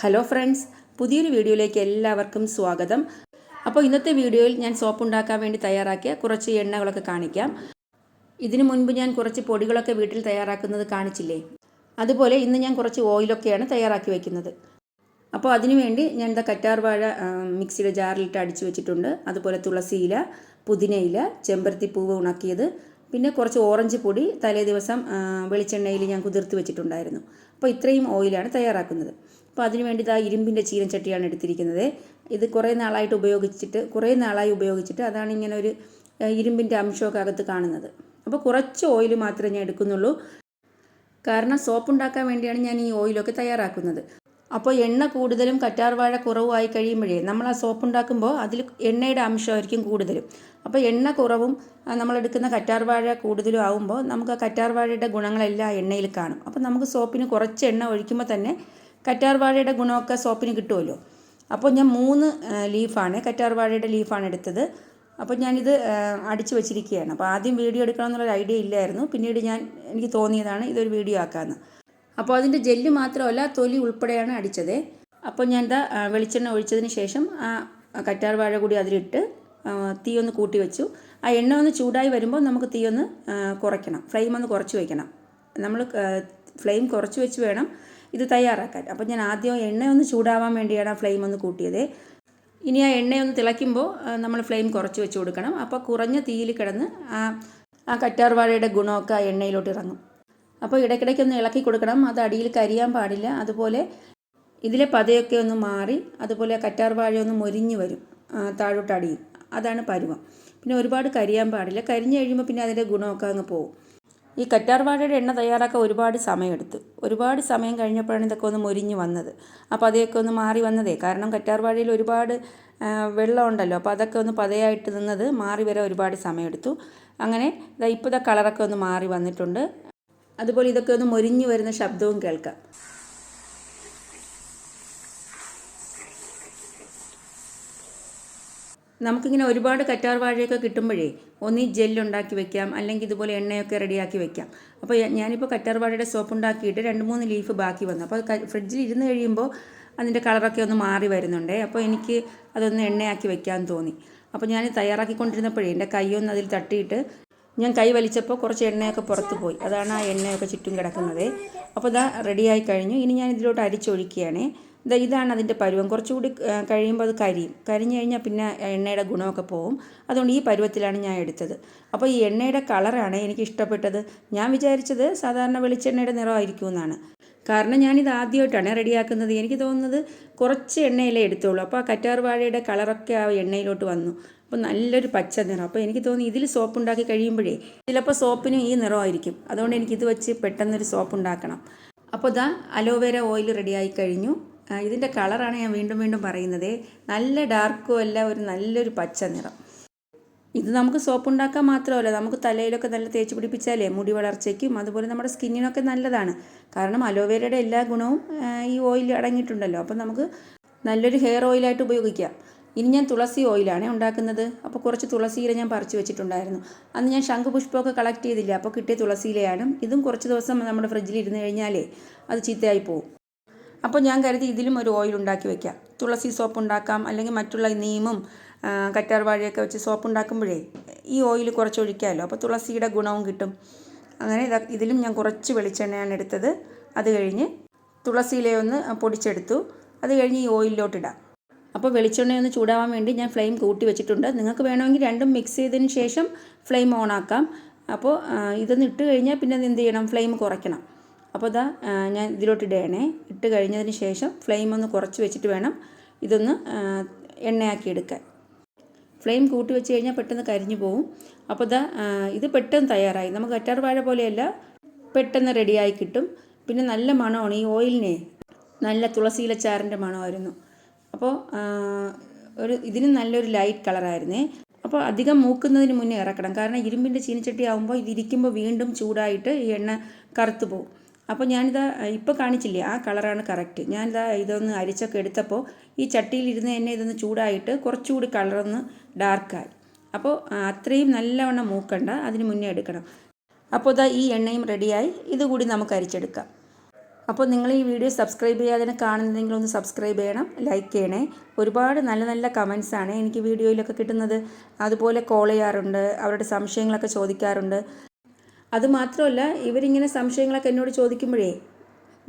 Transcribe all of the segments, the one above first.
Hello friends പുതിയൊരു വീഡിയോയിലേക്ക് എല്ലാവർക്കും സ്വാഗതം. അപ്പോൾ ഇന്നത്തെ വീഡിയോയിൽ ഞാൻ സോപ്പ് ഉണ്ടാക്കാൻ വേണ്ടി തയ്യാറാക്കിയ കുറച്ച് എണ്ണകളൊക്കെ കാണിക്കാം. ഇതിനു മുൻപ് ഞാൻ കുറച്ച് പൊടികളൊക്കെ വീട്ടിൽ തയ്യാറാക്കുന്നത് കാണിച്ചില്ലേ? അതുപോലെ ഇന്ന് ഞാൻ കുറച്ച് ഓയിലൊക്കെയാണ് തയ്യാറാക്കി വയ്ക്കുന്നത് അപ്പോൾ അതിനുവേണ്ടി ഞാൻ ഇതാ കറ്റാർവാഴ മിക്സിയുടെ ജാറിലിട്ട് അടിച്ചു വെച്ചിട്ടുണ്ട്. അതുപോലെ തുളസിയില പുതിനയില ചെമ്പരത്തിപ്പൂവ് ഉണക്കിയത്. പിന്നെ കുറച്ച് ഓറഞ്ച് പൊടി തലേ ദിവസം വെളിച്ചെണ്ണയിൽ ഞാൻ കുതിർത്ത് വെച്ചിട്ടുണ്ടായിരുന്നു. അപ്പോൾ ഇത്രയും ഓയിലാണ് തയ്യാറാക്കുന്നത്. അപ്പോൾ അതിന് വേണ്ടിയിട്ട് ആ ഇരുമ്പിന്റെ ചീനച്ചട്ടിയാണ് എടുത്തിരിക്കുന്നത്. ഇത് കുറേ നാളായിട്ട് ഉപയോഗിച്ചിട്ട് കുറേ നാളായി ഉപയോഗിച്ചിട്ട് അതാണ് ഇങ്ങനെ ഒരു ഇരുമ്പിന്റെ അംശമൊക്കെ അകത്ത് കാണുന്നത്. അപ്പോൾ കുറച്ച് ഓയിൽ മാത്രമേ ഞാൻ എടുക്കുന്നുള്ളൂ. കാരണം സോപ്പ് ഉണ്ടാക്കാൻ വേണ്ടിയാണ് ഞാൻ ഈ ഓയിലൊക്കെ തയ്യാറാക്കുന്നത്. അപ്പോൾ എണ്ണ കൂടുതലും കറ്റാർവാഴ കുറവുമായി കഴിയുമ്പോഴേ നമ്മൾ ആ സോപ്പ് ഉണ്ടാക്കുമ്പോൾ അതിൽ എണ്ണയുടെ അംശമായിരിക്കും കൂടുതലും. അപ്പോൾ എണ്ണ കുറവും നമ്മളെടുക്കുന്ന കറ്റാർവാഴ കൂടുതലും ആവുമ്പോൾ നമുക്ക് ആ കറ്റാർവാഴയുടെ ഗുണങ്ങളെല്ലാം എണ്ണയിൽ കാണും. അപ്പോൾ നമുക്ക് സോപ്പിന് കുറച്ച് എണ്ണ ഒഴിക്കുമ്പോൾ തന്നെ കറ്റാർവാഴയുടെ ഗുണമൊക്കെ സോപ്പിന് കിട്ടുമല്ലോ. അപ്പോൾ ഞാൻ മൂന്ന് ലീഫാണ് കറ്റാർവാഴയുടെ ലീഫാണ് എടുത്തത്. അപ്പോൾ ഞാനിത് അടിച്ചു വെച്ചിരിക്കുകയാണ്. അപ്പോൾ ആദ്യം വീഡിയോ എടുക്കണമെന്നുള്ളൊരു ഐഡിയ ഇല്ലായിരുന്നു. പിന്നീട് ഞാൻ എനിക്ക് തോന്നിയതാണ് ഇതൊരു വീഡിയോ ആക്കാമെന്ന്. അപ്പോൾ അതിന്റെ ജെല്ല് മാത്രമല്ല തൊലി ഉൾപ്പെടെയാണ് അടിച്ചത്. അപ്പോൾ ഞാൻ എന്താ വെളിച്ചെണ്ണ ഒഴിച്ചതിന് ശേഷം ആ കറ്റാർ വാഴ കൂടി അതിലിട്ട് തീ ഒന്ന് കൂട്ടി വെച്ചു. ആ എണ്ണ ഒന്ന് ചൂടായി വരുമ്പോൾ നമുക്ക് തീ ഒന്ന് കുറയ്ക്കണം. ഫ്ലെയിം ഒന്ന് കുറച്ച് വയ്ക്കണം നമ്മൾ ഫ്ലെയിം കുറച്ച് വെച്ച് വേണം ഇത് തയ്യാറാക്കാൻ. അപ്പോൾ ഞാൻ ആദ്യം എണ്ണ ഒന്ന് ചൂടാവാൻ വേണ്ടിയാണ് ആ ഫ്ലെയിം ഒന്ന് കൂട്ടിയത്. ഇനി ആ എണ്ണയൊന്ന് തിളയ്ക്കുമ്പോൾ നമ്മൾ ഫ്ലെയിം കുറച്ച് വെച്ച് കൊടുക്കണം. അപ്പോൾ കുറഞ്ഞ തീയിൽ കിടന്ന് ആ ആ കറ്റാർ വാഴയുടെ ഗുണമൊക്കെ ആ എണ്ണയിലോട്ട് ഇറങ്ങും. അപ്പോൾ ഇടയ്ക്കിടയ്ക്ക് ഒന്ന് ഇളക്കി കൊടുക്കണം. അത് അടിയിൽ കരിയാൻ പാടില്ല. അതുപോലെ ഇതിലെ പതയൊക്കെ ഒന്ന് മാറി അതുപോലെ കറ്റാർ വാഴ ഒന്ന് മൊരിഞ്ഞ് വരും ആ, താഴോട്ട് അടിയും. അതാണ് പരുവം. പിന്നെ ഒരുപാട് കരിയാൻ പാടില്ല. കരിഞ്ഞ് കഴിയുമ്പോൾ പിന്നെ അതിന്റെ ഗുണമൊക്കെ അങ്ങ് പോകും. ഈ കറ്റാർ വാഴയുടെ എണ്ണ തയ്യാറാക്കാൻ ഒരുപാട് സമയമെടുത്തു. ഒരുപാട് സമയം കഴിഞ്ഞപ്പോഴാണ് ഇതൊക്കെ ഒന്ന് മൊരിഞ്ഞ് വന്നത്. അപ്പോൾ അതൊക്കെ ഒന്ന് മാറി വന്നതേ. കാരണം കറ്റാർ വാഴയിൽ ഒരുപാട് വെള്ളം ഉണ്ടല്ലോ. അപ്പോൾ അതൊക്കെ ഒന്ന് പതയായിട്ട് നിന്നത് മാറി വരാൻ ഒരുപാട് സമയമെടുത്തു. അങ്ങനെ ഇതാ ഇപ്പോൾ കളറൊക്കെ ഒന്ന് മാറി വന്നിട്ടുണ്ട്. അതുപോലെ ഇതൊക്കെ ഒന്ന് മൊരിഞ്ഞു വരുന്ന ശബ്ദവും കേൾക്കാം. നമുക്കിങ്ങനെ ഒരുപാട് കറ്റാർ വാഴയൊക്കെ കിട്ടുമ്പോഴേ ഒന്നീ ജെല്ലുണ്ടാക്കി വെക്കാം അല്ലെങ്കിൽ ഇതുപോലെ എണ്ണയൊക്കെ റെഡിയാക്കി വെക്കാം. അപ്പോൾ ഞാനിപ്പോൾ കറ്റാർ വാഴയുടെ സോപ്പ് ഉണ്ടാക്കിയിട്ട് രണ്ട് മൂന്ന് ലീഫ് ബാക്കി വന്നു. അപ്പോൾ ഫ്രിഡ്ജിൽ ഇരുന്ന് കഴിയുമ്പോൾ അതിന്റെ കളറൊക്കെ ഒന്ന് മാറി വരുന്നുണ്ടേ. അപ്പോൾ എനിക്ക് അതൊന്ന് എണ്ണയാക്കി വെക്കാൻ തോന്നി. അപ്പോൾ ഞാൻ തയ്യാറാക്കിക്കൊണ്ടിരുന്നപ്പോഴേ എന്റെ കൈയൊന്ന് അതിൽ തട്ടിയിട്ട് ഞാൻ കൈ വലിച്ചപ്പോൾ കുറച്ച് എണ്ണയൊക്കെ പുറത്ത് പോയി. അതാണ് ആ എണ്ണയൊക്കെ ചുറ്റും കിടക്കുന്നത്. അപ്പോൾ ഇതാ റെഡിയായി കഴിഞ്ഞു. ഇനി ഞാൻ ഇതിലോട്ട് അരിച്ചൊഴിക്കുകയാണ്. ഇതാ ഇതാണ് അതിന്റെ പരുവം. കുറച്ചുകൂടി കഴിയുമ്പോൾ അത് കരിയും. കരിഞ്ഞു കഴിഞ്ഞാൽ പിന്നെ എണ്ണയുടെ ഗുണമൊക്കെ പോകും അതുകൊണ്ട് ഈ പരുവത്തിലാണ് ഞാൻ എടുത്തത്. അപ്പോൾ ഈ എണ്ണയുടെ കളറാണ് എനിക്ക് ഇഷ്ടപ്പെട്ടത്. ഞാൻ വിചാരിച്ചത് സാധാരണ വെളിച്ചെണ്ണയുടെ നിറമായിരിക്കും എന്നാണ്. കാരണം ഞാനിത് ആദ്യമായിട്ടാണ് റെഡിയാക്കുന്നത്. എനിക്ക് തോന്നുന്നത് കുറച്ച് എണ്ണയിലേ എടുത്തുള്ളൂ. അപ്പോൾ ആ കറ്റാർ വാഴയുടെ കളറൊക്കെ ആ എണ്ണയിലോട്ട് വന്നു. അപ്പോൾ നല്ലൊരു പച്ച നിറം. അപ്പോൾ എനിക്ക് തോന്നി ഇതിൽ സോപ്പ് ഉണ്ടാക്കി കഴിയുമ്പോഴേ ചിലപ്പോൾ സോപ്പിനും ഈ നിറമായിരിക്കും. അതുകൊണ്ട് എനിക്ക് ഇത് വെച്ച് പെട്ടെന്നൊരു സോപ്പ് ഉണ്ടാക്കണം. അപ്പോൾ ഇതാ അലോവേര ഓയിൽ റെഡിയായി കഴിഞ്ഞു. ഇതിന്റെ കളറാണ് ഞാൻ വീണ്ടും വീണ്ടും പറയുന്നത്. നല്ല ഡാർക്കും അല്ല ഒരു നല്ലൊരു പച്ച നിറം. ഇത് നമുക്ക് സോപ്പ് ഉണ്ടാക്കാൻ മാത്രമല്ല നമുക്ക് തലയിലൊക്കെ നല്ല തേച്ച് പിടിപ്പിച്ചാലേ മുടി വളർച്ചയ്ക്കും അതുപോലെ നമ്മുടെ സ്കിന്നിനൊക്കെ നല്ലതാണ്. കാരണം അലോവേരയുടെ എല്ലാ ഗുണവും ഈ ഓയിൽ അടങ്ങിയിട്ടുണ്ടല്ലോ. അപ്പം നമുക്ക് നല്ലൊരു ഹെയർ ഓയിലായിട്ട് ഉപയോഗിക്കാം. ഇനി ഞാൻ തുളസി ഓയിലാണ് ഉണ്ടാക്കുന്നത്. അപ്പോൾ കുറച്ച് തുളസിയില ഞാൻ പറിച്ചു വെച്ചിട്ടുണ്ടായിരുന്നു. അന്ന് ഞാൻ ശംഖുപുഷ്പമൊക്കെ കളക്ട് ചെയ്തില്ല അപ്പോൾ കിട്ടിയ തുളസിയിലയാണ്. ഇതും കുറച്ച് ദിവസം നമ്മുടെ ഫ്രിഡ്ജിൽ ഇരുന്ന് കഴിഞ്ഞാലേ അത് ചീത്തയായി പോകും അപ്പോൾ ഞാൻ കരുതി ഇതിലും ഒരു ഓയിൽ ഉണ്ടാക്കി വെക്കാം. തുളസി സോപ്പ് ഉണ്ടാക്കാം അല്ലെങ്കിൽ മറ്റുള്ള നീമും കറ്റാർവാഴയൊക്കെ കറ്റാർ വാഴയൊക്കെ വെച്ച് സോപ്പ് ഉണ്ടാക്കുമ്പോഴേ ഈ ഓയിൽ കുറച്ച് ഒഴിക്കാമല്ലോ. അപ്പോൾ തുളസിയുടെ ഗുണവും കിട്ടും. അങ്ങനെ ഇതിലും ഞാൻ കുറച്ച് വെളിച്ചെണ്ണയാണ് എടുത്തത്. അത് കഴിഞ്ഞ് തുളസിയിലയൊന്ന് പൊടിച്ചെടുത്തു. അത് കഴിഞ്ഞ് ഈ ഓയിലിലോട്ടിടാം അപ്പോൾ വെളിച്ചെണ്ണയൊന്ന് ചൂടാവാൻ വേണ്ടി ഞാൻ ഫ്ലെയിം കൂട്ടി വെച്ചിട്ടുണ്ട്. നിങ്ങൾക്ക് വേണമെങ്കിൽ രണ്ടും മിക്സ് ചെയ്തതിന് ശേഷം ഫ്ലെയിം ഓൺ ആക്കാം. അപ്പോൾ ഇതൊന്ന് ഇട്ട് കഴിഞ്ഞാൽ പിന്നെ എന്ത് ചെയ്യണം? ഫ്ലെയിം കുറയ്ക്കണം. അപ്പോൾ ഇതാ ഞാൻ ഇതിലോട്ട് ഇടണേ. ഇട്ട് കഴിഞ്ഞതിന് ശേഷം ഫ്ലെയിം ഒന്ന് കുറച്ച് വെച്ചിട്ട് വേണം ഇതൊന്ന് എണ്ണയാക്കി എടുക്കാൻ. ഫ്ലെയിം കൂട്ടി വെച്ച് കഴിഞ്ഞാൽ പെട്ടെന്ന് കരിഞ്ഞു പോകും അപ്പോൾ ഇതാ ഇത് പെട്ടെന്ന് തയ്യാറായി. നമുക്ക് അറ്റാർ വാഴ പോലെയല്ല പെട്ടെന്ന് റെഡിയായി കിട്ടും. പിന്നെ നല്ല മണമാണ് ഈ ഓയിലിനെ നല്ല തുളസിയിലച്ചാറിന്റെ മണമായിരുന്നു. അപ്പോൾ ഒരു ഇതിന് നല്ലൊരു ലൈറ്റ് കളറായിരുന്നേ അപ്പോൾ അധികം മൂക്കുന്നതിന് മുന്നേ ഇറക്കണം. കാരണം ഇരുമ്പിന്റെ ചീനിച്ചട്ടി ആകുമ്പോൾ ഇതിരിക്കുമ്പോൾ വീണ്ടും ചൂടായിട്ട് ഈ എണ്ണ കറുത്തു പോകും. അപ്പോൾ ഞാനിതാ ഇപ്പോൾ കാണിച്ചില്ലേ ആ കളറാണ് കറക്റ്റ് ഞാനിതാ ഇതൊന്ന് അരിച്ചൊക്കെ എടുത്തപ്പോൾ ഈ ചട്ടിയിൽ ഇരുന്ന് തന്നെ ഇതൊന്ന് ചൂടായിട്ട് കുറച്ചുകൂടി കളറൊന്ന് ഡാർക്കായി അപ്പോൾ അത്രയും നല്ലവണ്ണം മൂക്കണ്ട അതിന് മുന്നേ എടുക്കണം. അപ്പോൾ ഇതാ ഈ എണ്ണയും റെഡിയായി ഇതുകൂടി നമുക്ക് അരിച്ചെടുക്കാം. അപ്പോൾ നിങ്ങൾ ഈ വീഡിയോ സബ്സ്ക്രൈബ് ചെയ്യാതെ കാണുന്നതെങ്കിൽ ഒന്ന് സബ്സ്ക്രൈബ് ചെയ്യണം ലൈക്ക് ചെയ്യണേ. ഒരുപാട് നല്ല നല്ല കമൻസാണ് എനിക്ക് വീഡിയോയിലൊക്കെ കിട്ടുന്നത്. അതുപോലെ കോൾ ചെയ്യാറുണ്ട് അവരുടെ സംശയങ്ങളൊക്കെ ചോദിക്കാറുണ്ട്. അതുമാത്രമല്ല ഇവരിങ്ങനെ സംശയങ്ങളൊക്കെ എന്നോട് ചോദിക്കുമ്പോഴേ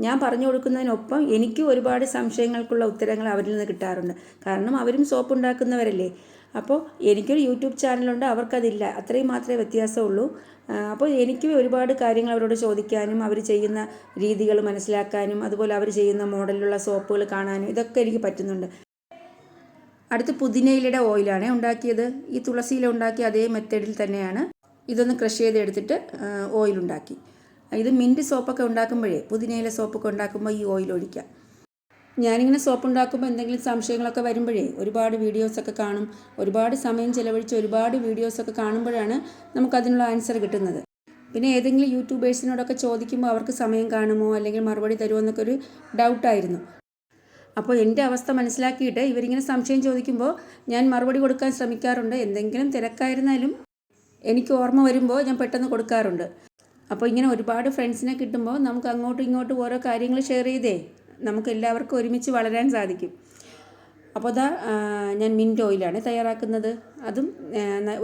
ഞാൻ പറഞ്ഞു കൊടുക്കുന്നതിനൊപ്പം എനിക്കും ഒരുപാട് സംശയങ്ങൾക്കുള്ള ഉത്തരങ്ങൾ അവരിൽ നിന്ന് കിട്ടാറുണ്ട്. കാരണം അവരും സോപ്പ് ഉണ്ടാക്കുന്നവരല്ലേ. അപ്പോൾ എനിക്കൊരു യൂട്യൂബ് ചാനലുണ്ട് അവർക്കതില്ല. അത്രയും മാത്രമേ വ്യത്യാസമുള്ളൂ. അപ്പോൾ എനിക്ക് ഒരുപാട് കാര്യങ്ങൾ അവരോട് ചോദിക്കാനും അവർ ചെയ്യുന്ന രീതികൾ മനസ്സിലാക്കാനും അതുപോലെ അവർ ചെയ്യുന്ന മോഡലിലുള്ള സോപ്പുകൾ കാണാനും ഇതൊക്കെ എനിക്ക് പറ്റുന്നുണ്ട്. അടുത്ത് പുതിനയിലയുടെ ഓയിലാണ് ഉണ്ടാക്കിയത്. ഈ തുളസിയില ഉണ്ടാക്കിയ അതേ മെത്തേഡിൽ തന്നെയാണ് ഇതൊന്ന് ക്രഷ് ചെയ്തെടുത്തിട്ട് ഓയിൽ ഉണ്ടാക്കി ഇത് മിന്റ് സോപ്പൊക്കെ ഉണ്ടാക്കുമ്പോഴേ പുതിനയില സോപ്പൊക്കെ ഉണ്ടാക്കുമ്പോൾ ഈ ഓയിൽ ഒഴിക്കാം. ഞാനിങ്ങനെ സോപ്പ് ഉണ്ടാക്കുമ്പോൾ എന്തെങ്കിലും സംശയങ്ങളൊക്കെ വരുമ്പോഴേ ഒരുപാട് വീഡിയോസൊക്കെ കാണും. ഒരുപാട് സമയം ചിലവഴിച്ച് ഒരുപാട് വീഡിയോസൊക്കെ കാണുമ്പോഴാണ് നമുക്കതിനുള്ള ആൻസർ കിട്ടുന്നത്. പിന്നെ ഏതെങ്കിലും യൂട്യൂബേഴ്സിനോടൊക്കെ ചോദിക്കുമ്പോൾ അവർക്ക് സമയം കാണുമോ അല്ലെങ്കിൽ മറുപടി തരുമോ എന്നൊക്കെ ഒരു ഡൗട്ടായിരുന്നു. അപ്പോൾ എന്റെ അവസ്ഥ മനസ്സിലാക്കിയിട്ട് ഇവരിങ്ങനെ സംശയം ചോദിക്കുമ്പോൾ ഞാൻ മറുപടി കൊടുക്കാൻ ശ്രമിക്കാറുണ്ട്. എന്തെങ്കിലും തിരക്കായിരുന്നാലും എനിക്ക് ഓർമ്മ വരുമ്പോൾ ഞാൻ പെട്ടെന്ന് കൊടുക്കാറുണ്ട്. അപ്പോൾ ഇങ്ങനെ ഒരുപാട് ഫ്രണ്ട്സിനെ കിട്ടുമ്പോൾ നമുക്ക് അങ്ങോട്ടും ഇങ്ങോട്ടും ഓരോ കാര്യങ്ങൾ ഷെയർ ചെയ്തേ നമുക്ക് എല്ലാവർക്കും ഒരുമിച്ച് വളരാൻ സാധിക്കും. അപ്പോൾ അതാ ഞാൻ മിന്റ് ഓയിലാണ് തയ്യാറാക്കുന്നത്. അതും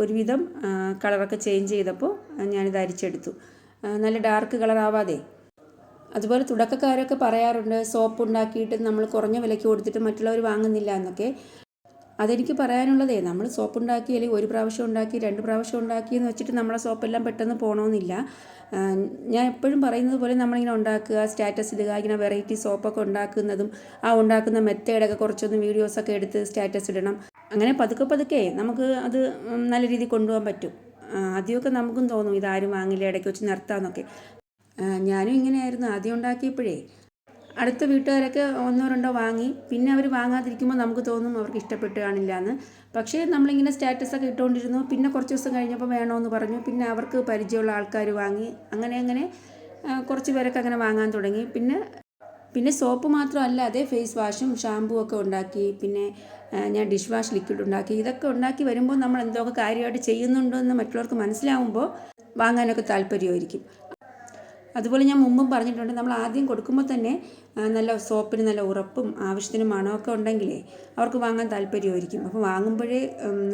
ഒരുവിധം കളറൊക്കെ ചേഞ്ച് ചെയ്തപ്പോൾ ഞാനിത് അരിച്ചെടുത്തു. നല്ല ഡാർക്ക് കളറാവാതെ. അതുപോലെ തുടക്കക്കാരൊക്കെ പറയാറുണ്ട് സോപ്പ് ഉണ്ടാക്കിയിട്ട് നമ്മൾ കുറഞ്ഞ വിലയ്ക്ക് കൊടുത്തിട്ട് മറ്റുള്ളവർ വാങ്ങുന്നില്ല എന്നൊക്കെ. അതെനിക്ക് പറയാനുള്ളതേ നമ്മൾ സോപ്പ് ഉണ്ടാക്കി അല്ലെങ്കിൽ ഒരു പ്രാവശ്യം ഉണ്ടാക്കി രണ്ട് പ്രാവശ്യം ഉണ്ടാക്കി എന്ന് വെച്ചിട്ട് നമ്മളെ സോപ്പെല്ലാം പെട്ടെന്ന് പോകണമെന്നില്ല ഞാൻ എപ്പോഴും പറയുന്നത് പോലെ നമ്മളിങ്ങനെ ഉണ്ടാക്കുക സ്റ്റാറ്റസ് ഇടുക ഇങ്ങനെ വെറൈറ്റി സോപ്പൊക്കെ ഉണ്ടാക്കുന്നതും ആ ഉണ്ടാക്കുന്ന മെത്തേഡൊക്കെ കുറച്ചൊന്ന് വീഡിയോസൊക്കെ എടുത്ത് സ്റ്റാറ്റസ് ഇടണം. അങ്ങനെ പതുക്കെ പതുക്കെ നമുക്ക് അത് നല്ല രീതിയിൽ കൊണ്ടുപോകാൻ പറ്റും. ആദ്യമൊക്കെ നമുക്കും തോന്നും ഇതാരും വാങ്ങില്ല ഇടയ്ക്ക് വെച്ച് നിർത്താമെന്നൊക്കെ ഞാനും ഇങ്ങനെയായിരുന്നു. ആദ്യം ഉണ്ടാക്കിയപ്പോഴേ അടുത്ത വീട്ടുകാരൊക്കെ ഒന്നോ രണ്ടോ വാങ്ങി പിന്നെ അവർ വാങ്ങാതിരിക്കുമ്പോൾ നമുക്ക് തോന്നും അവർക്ക് ഇഷ്ടപ്പെട്ട് കാണില്ല എന്ന് പക്ഷേ നമ്മളിങ്ങനെ സ്റ്റാറ്റസൊക്കെ ഇട്ടുകൊണ്ടിരുന്നു പിന്നെ കുറച്ച് ദിവസം കഴിഞ്ഞപ്പോൾ വേണമെന്ന് പറഞ്ഞു. പിന്നെ അവർക്ക് പരിചയമുള്ള ആൾക്കാർ വാങ്ങി. അങ്ങനെ അങ്ങനെ കുറച്ച് പേരൊക്കെ അങ്ങനെ വാങ്ങാൻ തുടങ്ങി. പിന്നെ പിന്നെ സോപ്പ് മാത്രമല്ലാതെ ഫേസ് വാഷും ഷാമ്പൂ ഒക്കെ ഉണ്ടാക്കി. പിന്നെ ഞാൻ ഡിഷ് വാഷ് ലിക്വിഡ് ഉണ്ടാക്കി. ഇതൊക്കെ ഉണ്ടാക്കി വരുമ്പോൾ നമ്മൾ എന്തൊക്കെ കാര്യമായിട്ട് ചെയ്യുന്നുണ്ടോ എന്ന് മറ്റുള്ളവർക്ക് മനസ്സിലാവുമ്പോൾ വാങ്ങാനൊക്കെ താല്പര്യമായിരിക്കും. അതുപോലെ ഞാൻ മുമ്പും പറഞ്ഞിട്ടുണ്ട് നമ്മൾ ആദ്യം കൊടുക്കുമ്പോൾ തന്നെ നല്ല സോപ്പിന് നല്ല ഉറപ്പും ആവശ്യത്തിന് മണമൊക്കെ ഉണ്ടെങ്കിലേ അവർക്ക് വാങ്ങാൻ താല്പര്യമായിരിക്കും. അപ്പോൾ വാങ്ങുമ്പോഴേ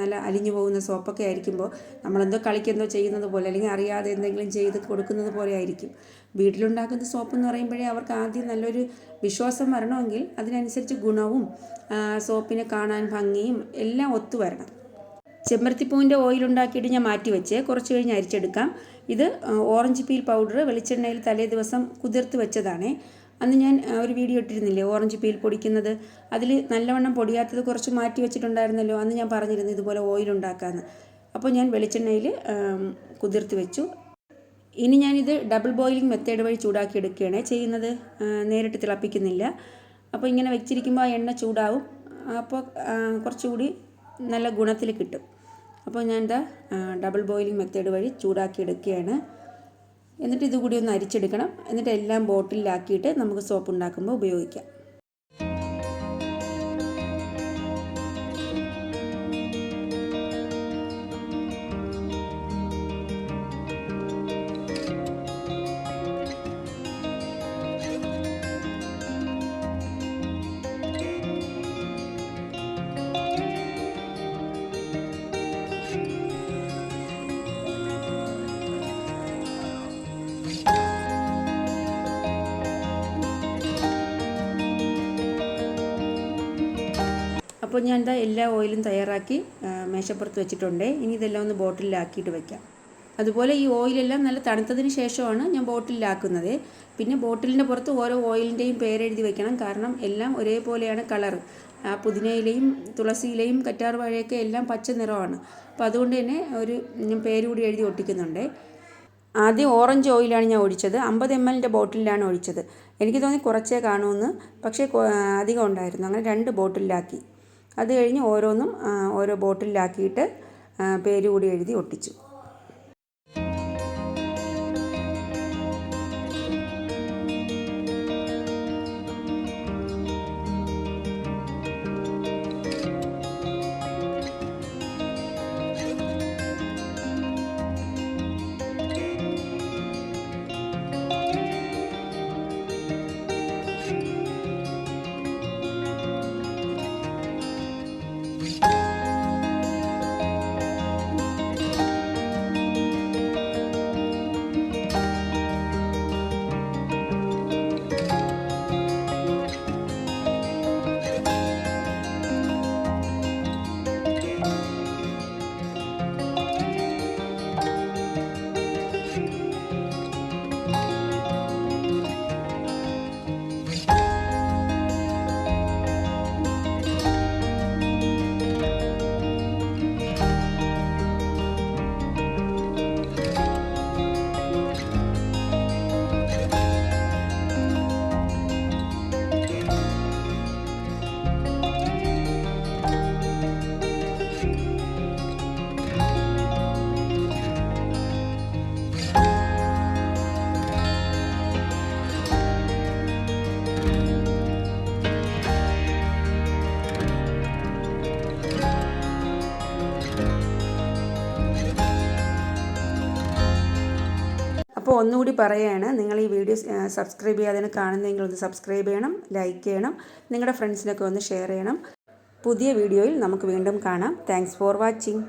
നല്ല അലിഞ്ഞു പോകുന്ന സോപ്പൊക്കെ ആയിരിക്കുമ്പോൾ നമ്മളെന്തോ കളിക്കെന്തോ ചെയ്യുന്നത് പോലെ അല്ലെങ്കിൽ അറിയാതെ എന്തെങ്കിലും ചെയ്ത് കൊടുക്കുന്നത് പോലെ ആയിരിക്കും. വീട്ടിലുണ്ടാക്കുന്ന സോപ്പ് എന്ന് പറയുമ്പോഴേ അവർക്ക് ആദ്യം നല്ലൊരു വിശ്വാസം വരണമെങ്കിൽ അതിനനുസരിച്ച് ഗുണവും സോപ്പിനെ കാണാൻ ഭംഗിയും എല്ലാം ഒത്തു വരണം. ചെമ്പരത്തിപ്പൂവിന്റെ ഓയിൽ ഉണ്ടാക്കിയിട്ട് ഞാൻ മാറ്റി വെച്ച് കുറച്ച് കഴിഞ്ഞ് അരിച്ചെടുക്കാം. ഇത് ഓറഞ്ച് പീൽ പൗഡർ വെളിച്ചെണ്ണയിൽ തലേ ദിവസം കുതിർത്ത് വെച്ചതാണ്. അന്ന് ഞാൻ ഒരു വീഡിയോ ഇട്ടിരുന്നില്ലേ ഓറഞ്ച് പീൽ പൊടിക്കുന്നത്? അതിൽ നല്ലവണ്ണം പൊടിയാത്തത് കുറച്ച് മാറ്റി വെച്ചിട്ടുണ്ടായിരുന്നല്ലോ അന്ന് ഞാൻ പറഞ്ഞിരുന്നു ഇതുപോലെ ഓയിൽ ഉണ്ടാക്കാമെന്ന് അപ്പോൾ ഞാൻ വെളിച്ചെണ്ണയിൽ കുതിർത്ത് വെച്ചു. ഇനി ഞാനിത് ഡബിൾ ബോയിലിംഗ് മെത്തേഡ് വഴി ചൂടാക്കി എടുക്കുകയാണ് ചെയ്യുന്നത്. നേരിട്ട് തിളപ്പിക്കുന്നില്ല. അപ്പോൾ ഇങ്ങനെ വെച്ചിരിക്കുമ്പോൾ ആ എണ്ണ ചൂടാവും. അപ്പോൾ കുറച്ചുകൂടി നല്ല ഗുണത്തിൽ കിട്ടും. അപ്പോൾ ഞാൻ ഇത് ഡബിൾ ബോയിലിംഗ് മെത്തേഡ് വഴി ചൂടാക്കി എടുക്കുകയാണ് എന്നിട്ട് ഇതുകൂടി ഒന്ന് അരിച്ചെടുക്കണം. എന്നിട്ട് എല്ലാം ബോട്ടിലാക്കിയിട്ട് നമുക്ക് സോപ്പ് ഉണ്ടാക്കുമ്പോൾ ഉപയോഗിക്കാം. അപ്പോൾ ഞാൻ എന്താ എല്ലാ ഓയിലും തയ്യാറാക്കി മേശപ്പുറത്ത് വെച്ചിട്ടുണ്ട്. ഇനി ഇതെല്ലാം ഒന്ന് ബോട്ടിലാക്കിയിട്ട് വെക്കാം. അതുപോലെ ഈ ഓയിലെല്ലാം നല്ല തണുത്തതിന് ശേഷമാണ് ഞാൻ ബോട്ടിലാക്കുന്നത്. പിന്നെ ബോട്ടിലിന്റെ പുറത്ത് ഓരോ ഓയിലിന്റെയും പേരെഴുതി വെക്കണം. കാരണം എല്ലാം ഒരേപോലെയാണ് കളർ ആ പുതിനയിലയും തുളസിയിലയും കറ്റാർ വാഴയൊക്കെ എല്ലാം പച്ച നിറമാണ്. അപ്പോൾ അതുകൊണ്ട് തന്നെ ഒരു ഞാൻ പേര് കൂടി എഴുതി ഒട്ടിക്കുന്നുണ്ട്. ആദ്യം ഓറഞ്ച് ഓയിലാണ് ഞാൻ ഒഴിച്ചത്. അമ്പത് എം എല്ലിന്റെ ബോട്ടിലാണ് ഒഴിച്ചത്. എനിക്ക് തോന്നി കുറച്ചേ കാണുമെന്ന് പക്ഷേ അധികം ഉണ്ടായിരുന്നു. അങ്ങനെ രണ്ട് ബോട്ടിലാക്കി. അത് കഴിഞ്ഞ് ഓരോന്നും ഓരോ ബോട്ടിലാക്കിയിട്ട് പേര് കൂടി എഴുതി ഒട്ടിച്ചു. അപ്പോൾ ഒന്നുകൂടി പറയുകയാണ്. നിങ്ങൾ ഈ വീഡിയോ സബ്സ്ക്രൈബ് ചെയ്യാതെ കാണുന്നെങ്കിൽ ഒന്ന് സബ്സ്ക്രൈബ് ചെയ്യണം ലൈക്ക് ചെയ്യണം നിങ്ങളുടെ ഫ്രണ്ട്സിനൊക്കെ ഒന്ന് ഷെയർ ചെയ്യണം. പുതിയ വീഡിയോയിൽ നമുക്ക് വീണ്ടും കാണാം. Thanks for watching